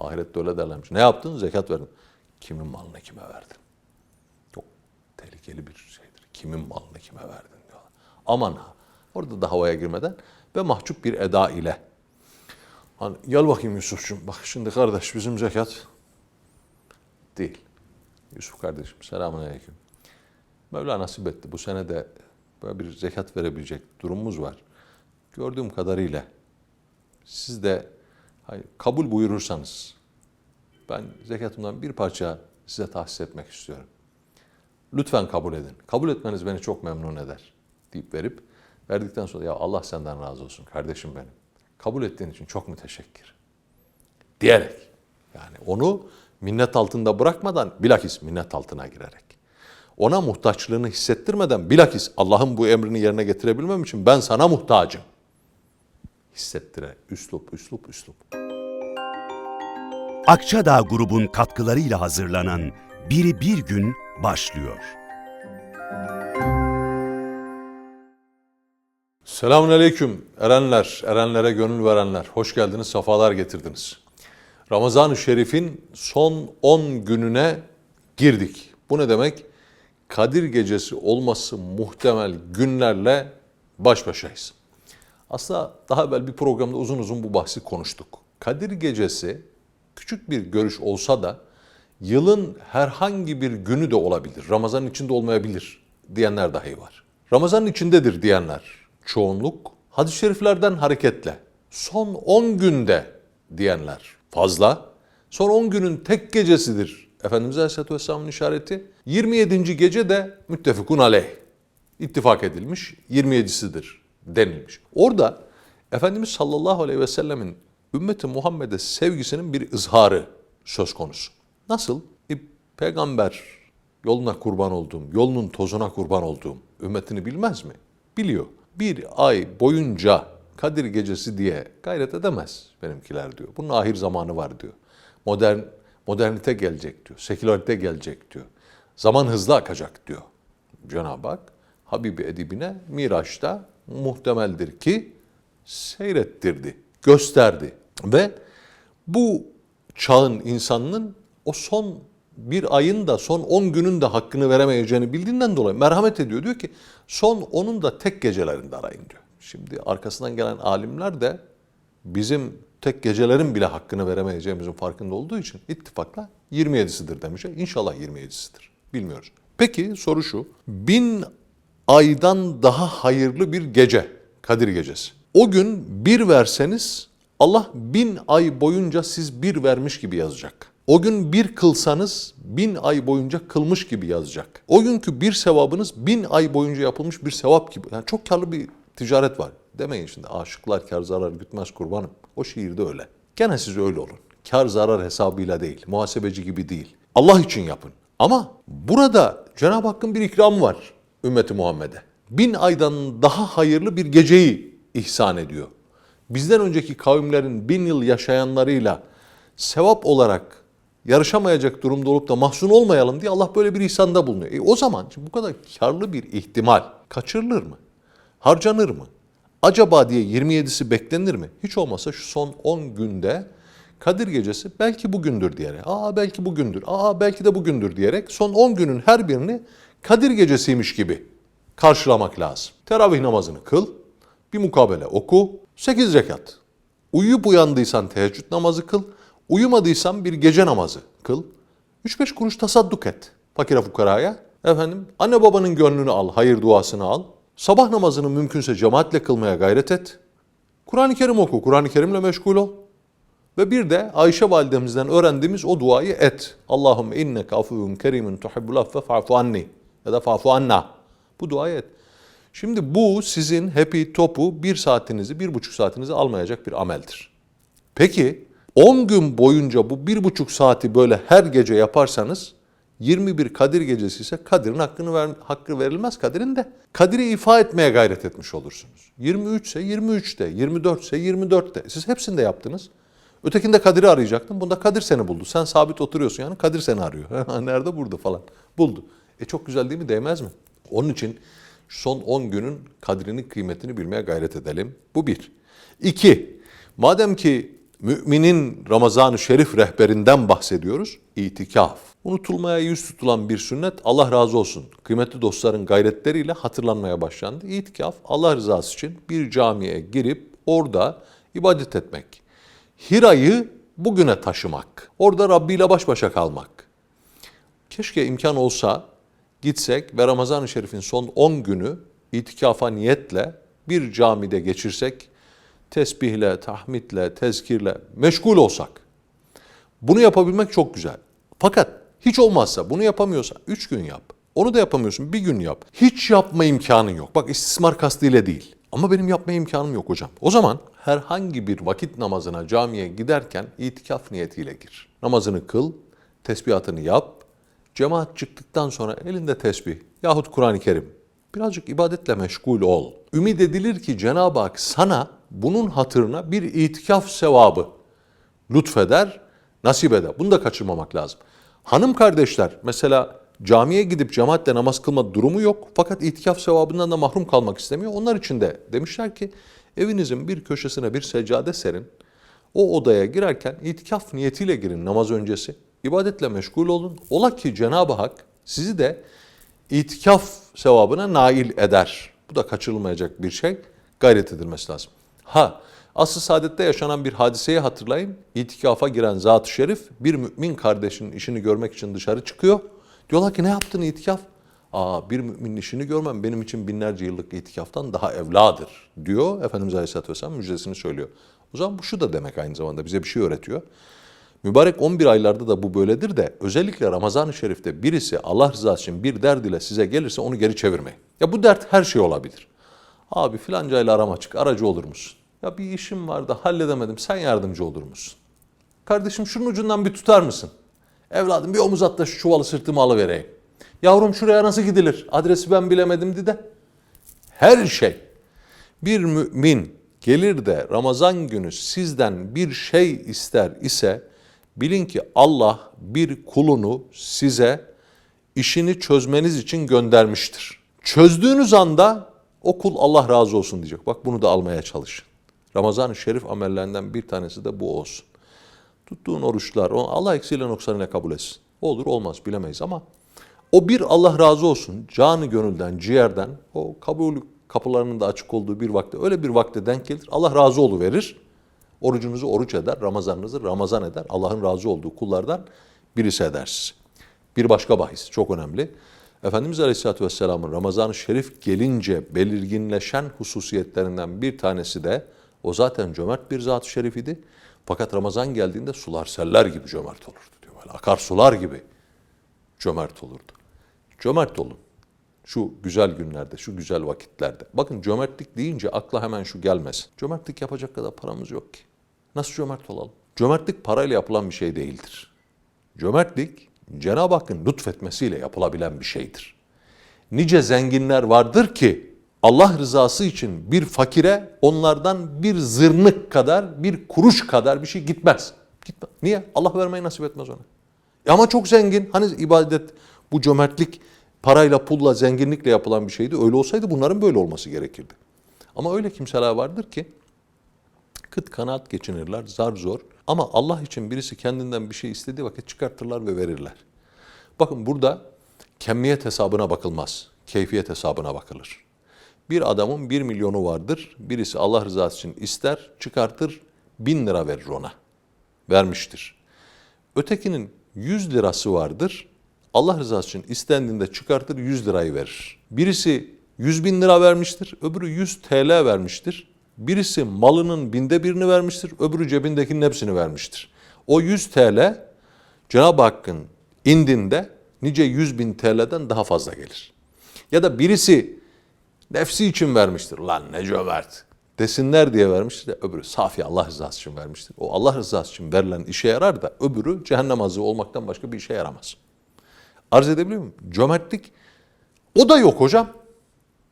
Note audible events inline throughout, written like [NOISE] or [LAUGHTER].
Ahirette öyle derlermiş. Ne yaptın? Zekat verdin. Kimin malını kime verdin? Çok tehlikeli bir şeydir. Kimin malını kime verdin diyorlar. Aman ha. Orada da havaya girmeden ve mahcup bir eda ile. Hani gel bakayım Yusuf'cum. Bak şimdi kardeş bizim zekat değil. Yusuf kardeşim selamun aleyküm. Mevla nasip etti. Bu sene de böyle bir zekat verebilecek durumumuz var. Gördüğüm kadarıyla siz de hayır, kabul buyurursanız ben zekatımdan bir parça size tahsis etmek istiyorum. Lütfen kabul edin. Kabul etmeniz beni çok memnun eder deyip verip verdikten sonra ya Allah senden razı olsun kardeşim benim. Kabul ettiğin için çok müteşekkir. Diyerek yani onu minnet altında bırakmadan bilakis minnet altına girerek. Ona muhtaçlığını hissettirmeden bilakis Allah'ın bu emrini yerine getirebilmem için ben sana muhtacım. Hissettire. Üslup, üslup, üslup. Akçadağ grubun katkılarıyla hazırlanan Biri Bir Gün başlıyor. Selamun Aleyküm erenler, erenlere gönül verenler. Hoş geldiniz, sefalar getirdiniz. Ramazan-ı Şerif'in son 10 gününe girdik. Bu ne demek? Kadir Gecesi olması muhtemel günlerle baş başayız. Aslında daha evvel bir programda uzun uzun bu bahsi konuştuk. Kadir Gecesi küçük bir görüş olsa da yılın herhangi bir günü de olabilir. Ramazan içinde olmayabilir diyenler dahi var. Ramazanın içindedir diyenler çoğunluk. Hadis-i şeriflerden hareketle son 10 günde diyenler fazla. Son 10 günün tek gecesidir. Efendimiz Aleyhisselatü Vesselam'ın işareti. 27. gece de müttefikun aleyh. İttifak edilmiş 27'sidir denilmiş. Orada Efendimiz sallallahu aleyhi ve sellemin ümmeti Muhammed'e sevgisinin bir izharı söz konusu. Nasıl? E, peygamber yoluna kurban olduğum, yolunun tozuna kurban olduğum ümmetini bilmez mi? Biliyor. Bir ay boyunca Kadir gecesi diye gayret edemez benimkiler diyor. Bunun ahir zamanı var diyor. Modern modernite gelecek diyor. Sekülarite gelecek diyor. Zaman hızlı akacak diyor. Cenab-ı Hak Habibi Edibine Miraç'ta muhtemeldir ki seyrettirdi, gösterdi. Ve bu çağın insanının o son bir ayın da son 10 günün de hakkını veremeyeceğini bildiğinden dolayı merhamet ediyor. Diyor ki son onun da tek gecelerinde arayın diyor. Şimdi arkasından gelen alimler de bizim tek gecelerin bile hakkını veremeyeceğimizin farkında olduğu için ittifakla 27'sidir demişler. İnşallah 27'sidir. Bilmiyoruz. Peki soru şu. Bin aydan daha hayırlı bir gece. Kadir gecesi. O gün bir verseniz Allah bin ay boyunca siz bir vermiş gibi yazacak. O gün bir kılsanız bin ay boyunca kılmış gibi yazacak. O günkü bir sevabınız bin ay boyunca yapılmış bir sevap gibi. Yani çok karlı bir ticaret var. Demeyin şimdi aşıklar kar zarar gütmez kurbanım. O şiirde öyle. Gene siz öyle olun. Kar zarar hesabıyla değil, muhasebeci gibi değil. Allah için yapın. Ama burada Cenab-ı Hakk'ın bir ikramı var ümmeti Muhammed'e. Bin aydan daha hayırlı bir geceyi ihsan ediyor. Bizden önceki kavimlerin bin yıl yaşayanlarıyla sevap olarak yarışamayacak durumda olup da mahzun olmayalım diye Allah böyle bir ihsanda bulunuyor. E o zaman şimdi bu kadar karlı bir ihtimal kaçırılır mı? Harcanır mı? Acaba diye 27'si beklenir mi? Hiç olmasa şu son 10 günde Kadir Gecesi belki bugündür diyerek, aa belki bugündür, aa belki de bugündür diyerek son 10 günün her birini Kadir Gecesiymiş gibi karşılamak lazım. Teravih namazını kıl, bir mukabele oku, 8 rekat. Uyuyup uyandıysan teheccüd namazı kıl, uyumadıysan bir gece namazı kıl. 3-5 kuruş tasadduk et fakire fukaraya. Efendim anne babanın gönlünü al, hayır duasını al. Sabah namazını mümkünse cemaatle kılmaya gayret et. Kur'an-ı Kerim oku, Kur'an-ı Kerim'le meşgul ol. Ve bir de Ayşe validemizden öğrendiğimiz o duayı et. Allahümme inneke afuvun kerimun tuhibbul affe fa'fu anni. Ya da fa'fu anna. Bu duayı et. Şimdi bu sizin hepi topu bir saatinizi, bir buçuk saatinizi almayacak bir ameldir. Peki 10 gün boyunca bu bir buçuk saati böyle her gece yaparsanız 21 Kadir gecesi ise Kadir'in hakkını ver, hakkı verilmez Kadir'in de. Kadir'i ifa etmeye gayret etmiş olursunuz. 23 ise 23'te, 24 ise 24'te. Siz hepsini de yaptınız. Ötekinde Kadir'i arayacaktın. Bunda Kadir seni buldu. Sen sabit oturuyorsun yani Kadir seni arıyor. [LAUGHS] Nerede? Burada falan. Buldu. E çok güzel değil mi? Değmez mi? Onun için son 10 günün kadrini, kıymetini bilmeye gayret edelim. Bu bir. İki, madem ki Müminin Ramazan-ı Şerif rehberinden bahsediyoruz. İtikaf. Unutulmaya yüz tutulan bir sünnet Allah razı olsun. Kıymetli dostların gayretleriyle hatırlanmaya başlandı. İtikaf Allah rızası için bir camiye girip orada ibadet etmek. Hira'yı bugüne taşımak. Orada Rabbi ile baş başa kalmak. Keşke imkan olsa gitsek ve Ramazan-ı Şerif'in son 10 günü itikafa niyetle bir camide geçirsek, tesbihle, tahmidle, tezkirle meşgul olsak. Bunu yapabilmek çok güzel. Fakat hiç olmazsa bunu yapamıyorsa 3 gün yap. Onu da yapamıyorsun bir gün yap. Hiç yapma imkanın yok. Bak istismar kastıyla değil. Ama benim yapma imkanım yok hocam. O zaman herhangi bir vakit namazına camiye giderken itikaf niyetiyle gir. Namazını kıl, tesbihatını yap, Cemaat çıktıktan sonra elinde tesbih yahut Kur'an-ı Kerim birazcık ibadetle meşgul ol. Ümid edilir ki Cenab-ı Hak sana bunun hatırına bir itikaf sevabı lütfeder, nasip eder. Bunu da kaçırmamak lazım. Hanım kardeşler mesela camiye gidip cemaatle namaz kılma durumu yok fakat itikaf sevabından da mahrum kalmak istemiyor. Onlar için de demişler ki evinizin bir köşesine bir seccade serin. O odaya girerken itikaf niyetiyle girin namaz öncesi. İbadetle meşgul olun. Ola ki Cenab-ı Hak sizi de itikaf sevabına nail eder. Bu da kaçırılmayacak bir şey. Gayret edilmesi lazım. Ha, asıl saadette yaşanan bir hadiseyi hatırlayın. İtikafa giren Zat-ı Şerif bir mümin kardeşinin işini görmek için dışarı çıkıyor. Diyorlar ki ne yaptın itikaf? Aa bir müminin işini görmem benim için binlerce yıllık itikaftan daha evladır diyor. Efendimiz Aleyhisselatü Vesselam müjdesini söylüyor. O zaman bu şu da demek aynı zamanda bize bir şey öğretiyor. Mübarek 11 aylarda da bu böyledir de özellikle Ramazan-ı Şerif'te birisi Allah rızası için bir derd ile size gelirse onu geri çevirmeyin. Ya bu dert her şey olabilir. Abi filancayla aram açık aracı olur musun? Ya bir işim vardı halledemedim sen yardımcı olur musun? Kardeşim şunun ucundan bir tutar mısın? Evladım bir omuz at da şu çuvalı sırtıma alıvereyim. Yavrum şuraya nasıl gidilir? Adresi ben bilemedim de. Her şey. Bir mümin gelir de Ramazan günü sizden bir şey ister ise bilin ki Allah bir kulunu size işini çözmeniz için göndermiştir. Çözdüğünüz anda o kul Allah razı olsun diyecek. Bak bunu da almaya çalışın. Ramazan-ı Şerif amellerinden bir tanesi de bu olsun. Tuttuğun oruçlar Allah eksiyle noksanıyla kabul etsin. Olur olmaz bilemeyiz ama o bir Allah razı olsun canı gönülden, ciğerden o kabul kapılarının da açık olduğu bir vakte öyle bir vakte denk gelir. Allah razı olu verir. Orucunuzu oruç eder, Ramazanınızı Ramazan eder. Allah'ın razı olduğu kullardan birisi edersiniz. Bir başka bahis çok önemli. Efendimiz Aleyhisselatü Vesselam'ın Ramazan-ı Şerif gelince belirginleşen hususiyetlerinden bir tanesi de o zaten cömert bir zat-ı şerif idi. Fakat Ramazan geldiğinde sular seller gibi cömert olurdu diyor. Böyle akar sular gibi cömert olurdu. Cömert olun. Şu güzel günlerde, şu güzel vakitlerde. Bakın cömertlik deyince akla hemen şu gelmez. Cömertlik yapacak kadar paramız yok ki. Nasıl cömert olalım? Cömertlik parayla yapılan bir şey değildir. Cömertlik Cenab-ı Hakk'ın lütfetmesiyle yapılabilen bir şeydir. Nice zenginler vardır ki Allah rızası için bir fakire onlardan bir zırnık kadar, bir kuruş kadar bir şey gitmez. Gitmez. Niye? Allah vermeyi nasip etmez ona. E ama çok zengin. Hani ibadet, bu cömertlik parayla, pulla, zenginlikle yapılan bir şeydi. Öyle olsaydı bunların böyle olması gerekirdi. Ama öyle kimseler vardır ki kıt kanaat geçinirler, zar zor. Ama Allah için birisi kendinden bir şey istediği vakit çıkartırlar ve verirler. Bakın burada kemmiyet hesabına bakılmaz, keyfiyet hesabına bakılır. Bir adamın bir milyonu vardır, birisi Allah rızası için ister, çıkartır, bin lira verir ona. Vermiştir. Ötekinin 100 lirası vardır, Allah rızası için istendiğinde çıkartır 100 lirayı verir. Birisi 100 bin lira vermiştir, öbürü 100 TL vermiştir. Birisi malının binde birini vermiştir, öbürü cebindekinin hepsini vermiştir. O 100 TL Cenab-ı Hakk'ın indinde nice 100 bin TL'den daha fazla gelir. Ya da birisi nefsi için vermiştir. Lan ne cömert desinler diye vermiştir de öbürü safi Allah rızası için vermiştir. O Allah rızası için verilen işe yarar da öbürü cehennem azığı olmaktan başka bir işe yaramaz. Arz edebiliyor muyum? Cömertlik o da yok hocam.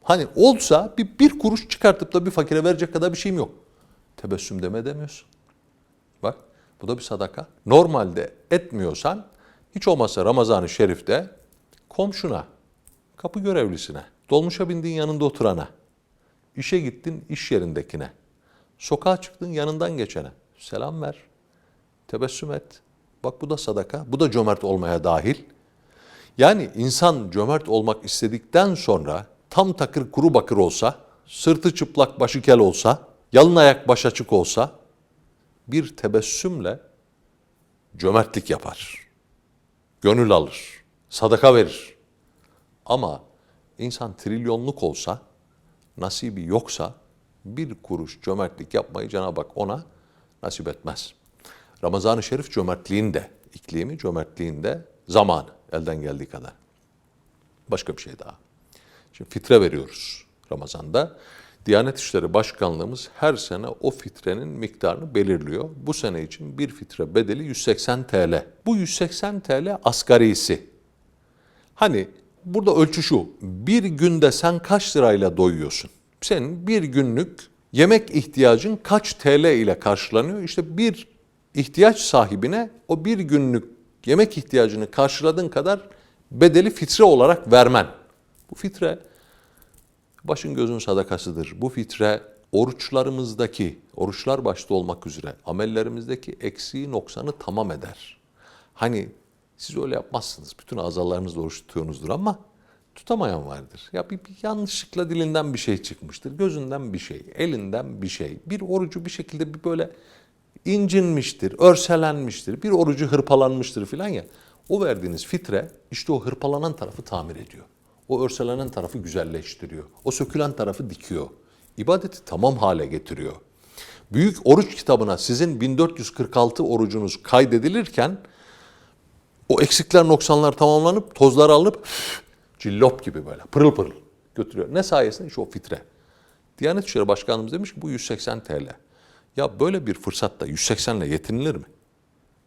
Hani olsa bir, bir kuruş çıkartıp da bir fakire verecek kadar bir şeyim yok. Tebessüm deme demiyorsun. Bak bu da bir sadaka. Normalde etmiyorsan hiç olmazsa Ramazan-ı Şerif'te komşuna, kapı görevlisine, dolmuşa bindiğin yanında oturana, işe gittin iş yerindekine, sokağa çıktın yanından geçene selam ver, tebessüm et. Bak bu da sadaka, bu da cömert olmaya dahil. Yani insan cömert olmak istedikten sonra tam takır kuru bakır olsa, sırtı çıplak başı kel olsa, yalın ayak baş açık olsa bir tebessümle cömertlik yapar. Gönül alır, sadaka verir. Ama insan trilyonluk olsa, nasibi yoksa bir kuruş cömertlik yapmayı Cenab-ı ona nasip etmez. Ramazan-ı Şerif cömertliğin de, iklimi cömertliğin de zamanı elden geldiği kadar. Başka bir şey daha. Şimdi fitre veriyoruz Ramazan'da. Diyanet İşleri Başkanlığımız her sene o fitrenin miktarını belirliyor. Bu sene için bir fitre bedeli 180 TL. Bu 180 TL asgarisi. Hani burada ölçü şu. Bir günde sen kaç lirayla doyuyorsun? Senin bir günlük yemek ihtiyacın kaç TL ile karşılanıyor? İşte bir ihtiyaç sahibine o bir günlük yemek ihtiyacını karşıladığın kadar bedeli fitre olarak vermen. Bu fitre başın gözün sadakasıdır. Bu fitre oruçlarımızdaki, oruçlar başta olmak üzere amellerimizdeki eksiği noksanı tamam eder. Hani siz öyle yapmazsınız. Bütün azalarınızla oruç tutuyorsunuzdur ama tutamayan vardır. Ya bir, bir yanlışlıkla dilinden bir şey çıkmıştır. Gözünden bir şey, elinden bir şey. Bir orucu bir şekilde bir böyle incinmiştir, örselenmiştir. Bir orucu hırpalanmıştır filan ya. O verdiğiniz fitre işte o hırpalanan tarafı tamir ediyor. O örselenen tarafı güzelleştiriyor. O sökülen tarafı dikiyor. İbadeti tamam hale getiriyor. Büyük oruç kitabına sizin 1446 orucunuz kaydedilirken o eksikler noksanlar tamamlanıp tozlar alınıp cillop gibi böyle pırıl pırıl götürüyor. Ne sayesinde? İşte o fitre. Diyanet İşleri Başkanımız demiş ki bu 180 TL. Ya böyle bir fırsatta 180 ile yetinilir mi?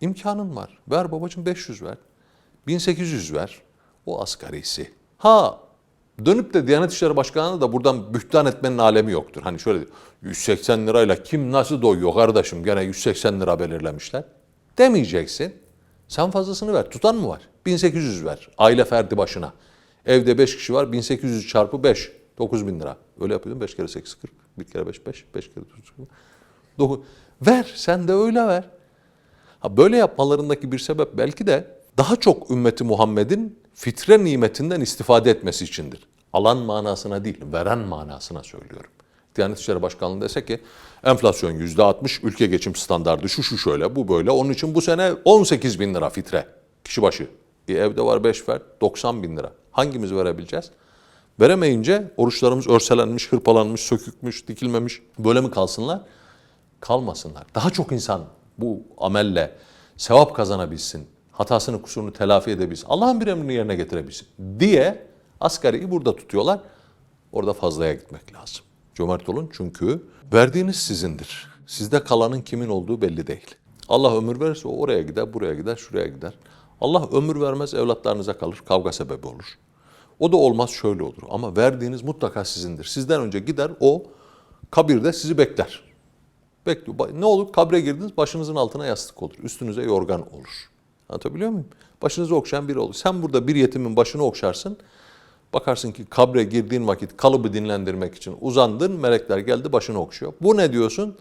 İmkanın var. Ver babacığım 500 ver. 1800 ver. O asgarisi. Ha dönüp de Diyanet İşleri Başkanı'na da buradan bühtan etmenin alemi yoktur. Hani şöyle diyor, 180 lirayla kim nasıl doyuyor kardeşim gene 180 lira belirlemişler. Demeyeceksin. Sen fazlasını ver. Tutan mı var? 1800 ver. Aile ferdi başına. Evde 5 kişi var. 1800 çarpı 5. 9000 lira. Öyle yapıyordum. 5 kere 8 40. 1 kere 5 5. 5 kere 9 9. Ver. Sen de öyle ver. Ha böyle yapmalarındaki bir sebep belki de daha çok ümmeti Muhammed'in fitre nimetinden istifade etmesi içindir. Alan manasına değil, veren manasına söylüyorum. Diyanet İşleri Başkanlığı dese ki enflasyon yüzde 60, ülke geçim standardı şu şu şöyle, bu böyle. Onun için bu sene 18 bin lira fitre kişi başı. E, evde var 5 fert 90 bin lira. Hangimiz verebileceğiz? Veremeyince oruçlarımız örselenmiş, hırpalanmış, sökükmüş, dikilmemiş. Böyle mi kalsınlar? Kalmasınlar. Daha çok insan bu amelle sevap kazanabilsin, hatasını kusurunu telafi edebilsin, Allah'ın bir emrini yerine getirebilsin diye asgariyi burada tutuyorlar. Orada fazlaya gitmek lazım. Cömert olun çünkü verdiğiniz sizindir. Sizde kalanın kimin olduğu belli değil. Allah ömür verirse o oraya gider, buraya gider, şuraya gider. Allah ömür vermez evlatlarınıza kalır, kavga sebebi olur. O da olmaz şöyle olur ama verdiğiniz mutlaka sizindir. Sizden önce gider o kabirde sizi bekler. Bekliyor. Ne olur? Kabre girdiniz başınızın altına yastık olur. Üstünüze yorgan olur. Anlatabiliyor muyum? Başınızı okşayan biri olur. Sen burada bir yetimin başını okşarsın. Bakarsın ki kabre girdiğin vakit kalıbı dinlendirmek için uzandın. Melekler geldi başını okşuyor. Bu ne diyorsun?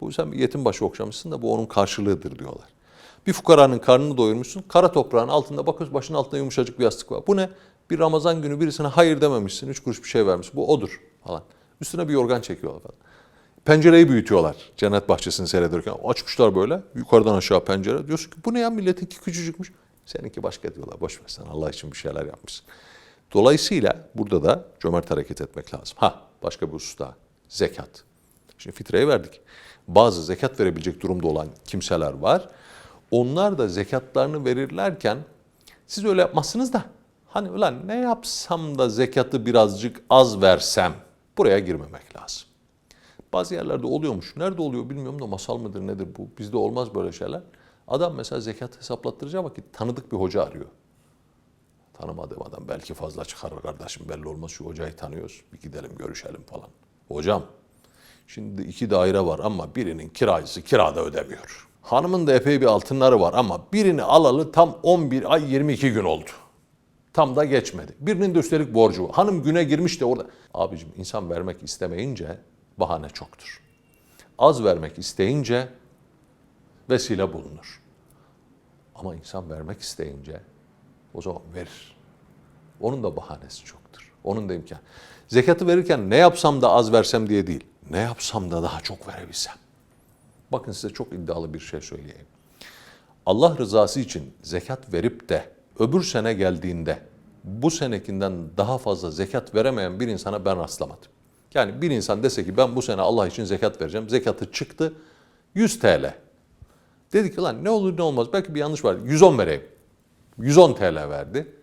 Bu sen bir yetim başı okşamışsın da bu onun karşılığıdır diyorlar. Bir fukaranın karnını doyurmuşsun. Kara toprağın altında bakıyorsun başının altında yumuşacık bir yastık var. Bu ne? Bir Ramazan günü birisine hayır dememişsin. Üç kuruş bir şey vermiş. Bu odur falan. Üstüne bir yorgan çekiyorlar falan. Pencereyi büyütüyorlar cennet bahçesini seyrederken. Açmışlar böyle yukarıdan aşağı pencere. Diyorsun ki bu ne ya milletinki küçücükmüş. Seninki başka diyorlar. Boş ver sen Allah için bir şeyler yapmışsın. Dolayısıyla burada da cömert hareket etmek lazım. Ha başka bir husus daha. Zekat. Şimdi fitreyi verdik. Bazı zekat verebilecek durumda olan kimseler var. Onlar da zekatlarını verirlerken siz öyle yapmazsınız da hani ulan ne yapsam da zekatı birazcık az versem buraya girmemek lazım. Bazı yerlerde oluyormuş. Nerede oluyor bilmiyorum da masal mıdır nedir bu? Bizde olmaz böyle şeyler. Adam mesela zekat hesaplattıracağı vakit tanıdık bir hoca arıyor. Tanımadığım adam belki fazla çıkarır kardeşim belli olmaz şu hocayı tanıyoruz. Bir gidelim görüşelim falan. Hocam şimdi iki daire var ama birinin kiracısı kirada ödemiyor. Hanımın da epey bir altınları var ama birini alalı tam 11 ay 22 gün oldu. Tam da geçmedi. Birinin de üstelik borcu var. Hanım güne girmiş de orada. Abicim insan vermek istemeyince bahane çoktur. Az vermek isteyince vesile bulunur. Ama insan vermek isteyince o zaman verir. Onun da bahanesi çoktur. Onun da imkan. Zekatı verirken ne yapsam da az versem diye değil. Ne yapsam da daha çok verebilsem. Bakın size çok iddialı bir şey söyleyeyim. Allah rızası için zekat verip de öbür sene geldiğinde bu senekinden daha fazla zekat veremeyen bir insana ben rastlamadım. Yani bir insan dese ki ben bu sene Allah için zekat vereceğim. Zekatı çıktı 100 TL. Dedi ki lan ne olur ne olmaz belki bir yanlış var 110 vereyim. 110 TL verdi.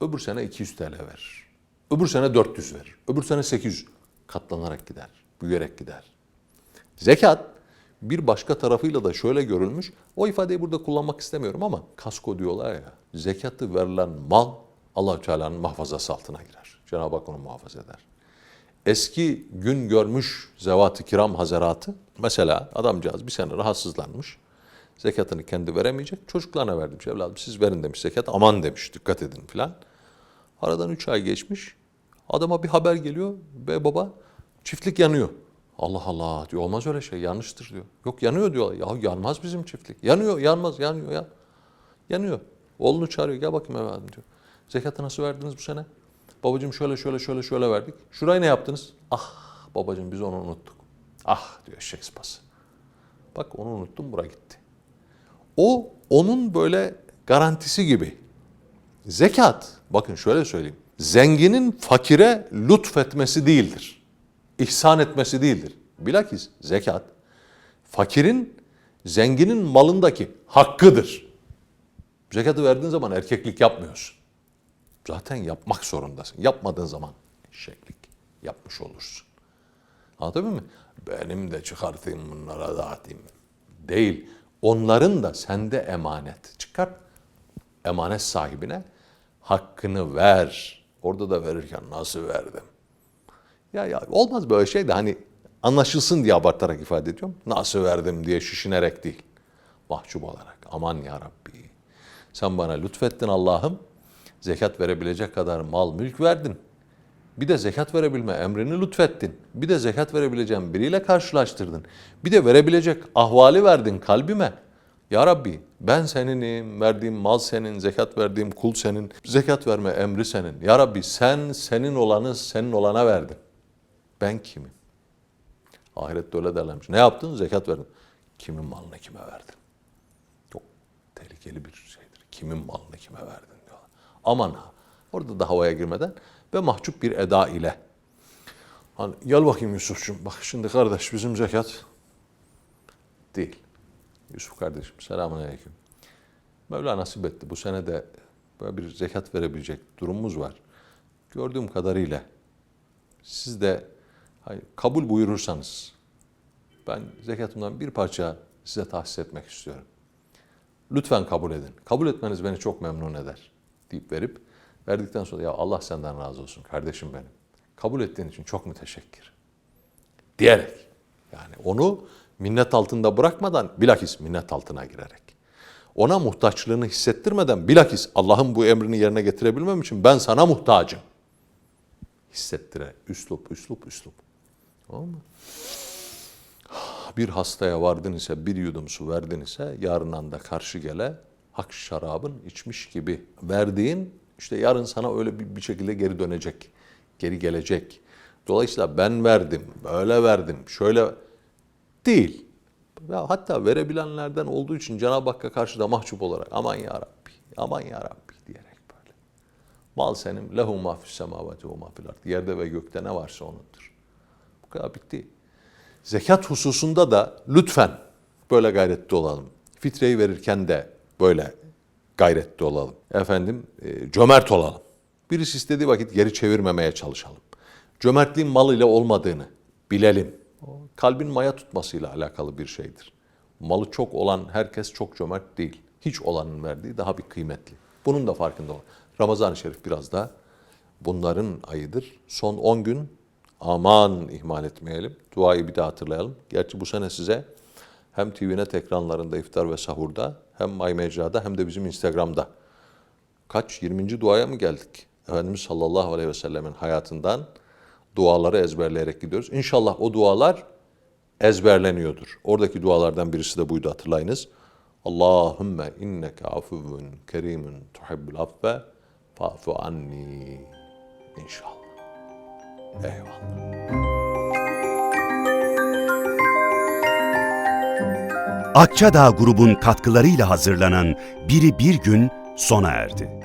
Öbür sene 200 TL verir. Öbür sene 400 verir. Öbür sene 800. Katlanarak gider. Büyüyerek gider. Zekat bir başka tarafıyla da şöyle görülmüş. O ifadeyi burada kullanmak istemiyorum ama kasko diyorlar ya. Zekatı verilen mal Allahü Teala'nın muhafazası altına girer. Cenab-ı Hak onu muhafaza eder. Eski gün görmüş zevat-ı kiram hazaratı mesela adamcağız bir sene rahatsızlanmış. Zekatını kendi veremeyecek. Çocuklarına verdim. Evladım siz verin demiş zekat. Aman demiş dikkat edin filan. Aradan üç ay geçmiş. Adama bir haber geliyor ve baba çiftlik yanıyor. Allah Allah diyor olmaz öyle şey yanlıştır diyor. Yok yanıyor diyorlar. Ya yanmaz bizim çiftlik. Yanıyor yanmaz yanıyor ya. Yanıyor. Oğlunu çağırıyor gel bakayım evladım diyor. Zekatı nasıl verdiniz bu sene? Babacığım şöyle şöyle şöyle şöyle verdik. Şurayı ne yaptınız? Ah babacığım biz onu unuttuk. Ah diyor eşek sıpası. Bak onu unuttum bura gitti. O onun böyle garantisi gibi. Zekat, bakın şöyle söyleyeyim. Zenginin fakire lütfetmesi değildir. İhsan etmesi değildir. Bilakis zekat, fakirin zenginin malındaki hakkıdır. Zekatı verdiğin zaman erkeklik yapmıyorsun. Zaten yapmak zorundasın. Yapmadığın zaman eşeklik yapmış olursun. Anladın mı? Benim de çıkartayım bunlara dağıtayım. Değil. Onların da sende emanet. Çıkart emanet sahibine hakkını ver. Orada da verirken nasıl verdim? Ya ya olmaz böyle şey de hani anlaşılsın diye abartarak ifade ediyorum. Nasıl verdim diye şişinerek değil. Mahcup olarak. Aman ya Rabbi. Sen bana lütfettin Allah'ım. Zekat verebilecek kadar mal mülk verdin. Bir de zekat verebilme emrini lütfettin. Bir de zekat verebileceğim biriyle karşılaştırdın. Bir de verebilecek ahvali verdin kalbime. Ya Rabbi ben seninim, verdiğim mal senin, zekat verdiğim kul senin, zekat verme emri senin. Ya Rabbi sen senin olanı senin olana verdin. Ben kimim? Ahirette öyle derlermiş. Ne yaptın? Zekat verdin. Kimin malını kime verdin? Çok tehlikeli bir şeydir. Kimin malını kime verdin. Aman ha. Orada da havaya girmeden ve mahcup bir eda ile. Hani gel bakayım Yusuf'cum. Bak şimdi kardeş bizim zekat değil. Yusuf kardeşim selamun aleyküm. Mevla nasip etti. Bu sene de böyle bir zekat verebilecek durumumuz var. Gördüğüm kadarıyla siz de kabul buyurursanız ben zekatımdan bir parça size tahsis etmek istiyorum. Lütfen kabul edin. Kabul etmeniz beni çok memnun eder deyip verip verdikten sonra ya Allah senden razı olsun kardeşim benim. Kabul ettiğin için çok müteşekkir. Diyerek yani onu minnet altında bırakmadan bilakis minnet altına girerek. Ona muhtaçlığını hissettirmeden bilakis Allah'ın bu emrini yerine getirebilmem için ben sana muhtacım. Hissettire. Üslup, üslup, üslup. Tamam mı? Bir hastaya vardın ise bir yudum su verdin ise yarından da karşı gele hak şarabın içmiş gibi verdiğin işte yarın sana öyle bir, bir şekilde geri dönecek, geri gelecek. Dolayısıyla ben verdim, böyle verdim, şöyle değil. Ya hatta verebilenlerden olduğu için Cenab-ı Hakk'a karşı da mahcup olarak aman ya Rabbi, aman ya Rabbi diyerek böyle. Mal senin, lehu ma fis semavati ve ma fil. Yerde ve gökte ne varsa onundur. Bu kadar bitti. Zekat hususunda da lütfen böyle gayretli olalım. Fitreyi verirken de böyle gayretli olalım. Efendim e, cömert olalım. Birisi istediği vakit geri çevirmemeye çalışalım. Cömertliğin mal ile olmadığını bilelim. Kalbin maya tutmasıyla alakalı bir şeydir. Malı çok olan herkes çok cömert değil. Hiç olanın verdiği daha bir kıymetli. Bunun da farkında olun. Ramazan-ı Şerif biraz da bunların ayıdır. Son 10 gün aman ihmal etmeyelim. Duayı bir daha hatırlayalım. Gerçi bu sene size hem TVNet ekranlarında iftar ve sahurda hem My Mecra'da hem de bizim Instagram'da kaç 20. duaya mı geldik? Efendimiz sallallahu aleyhi ve sellemin hayatından duaları ezberleyerek gidiyoruz. İnşallah o dualar ezberleniyordur. Oradaki dualardan birisi de buydu hatırlayınız. Allahümme inneke afuvun kerimun tuhibbul affe fa'fu anni inşallah. Eyvallah. Akçadağ grubun katkılarıyla hazırlanan Biri Bir Gün sona erdi.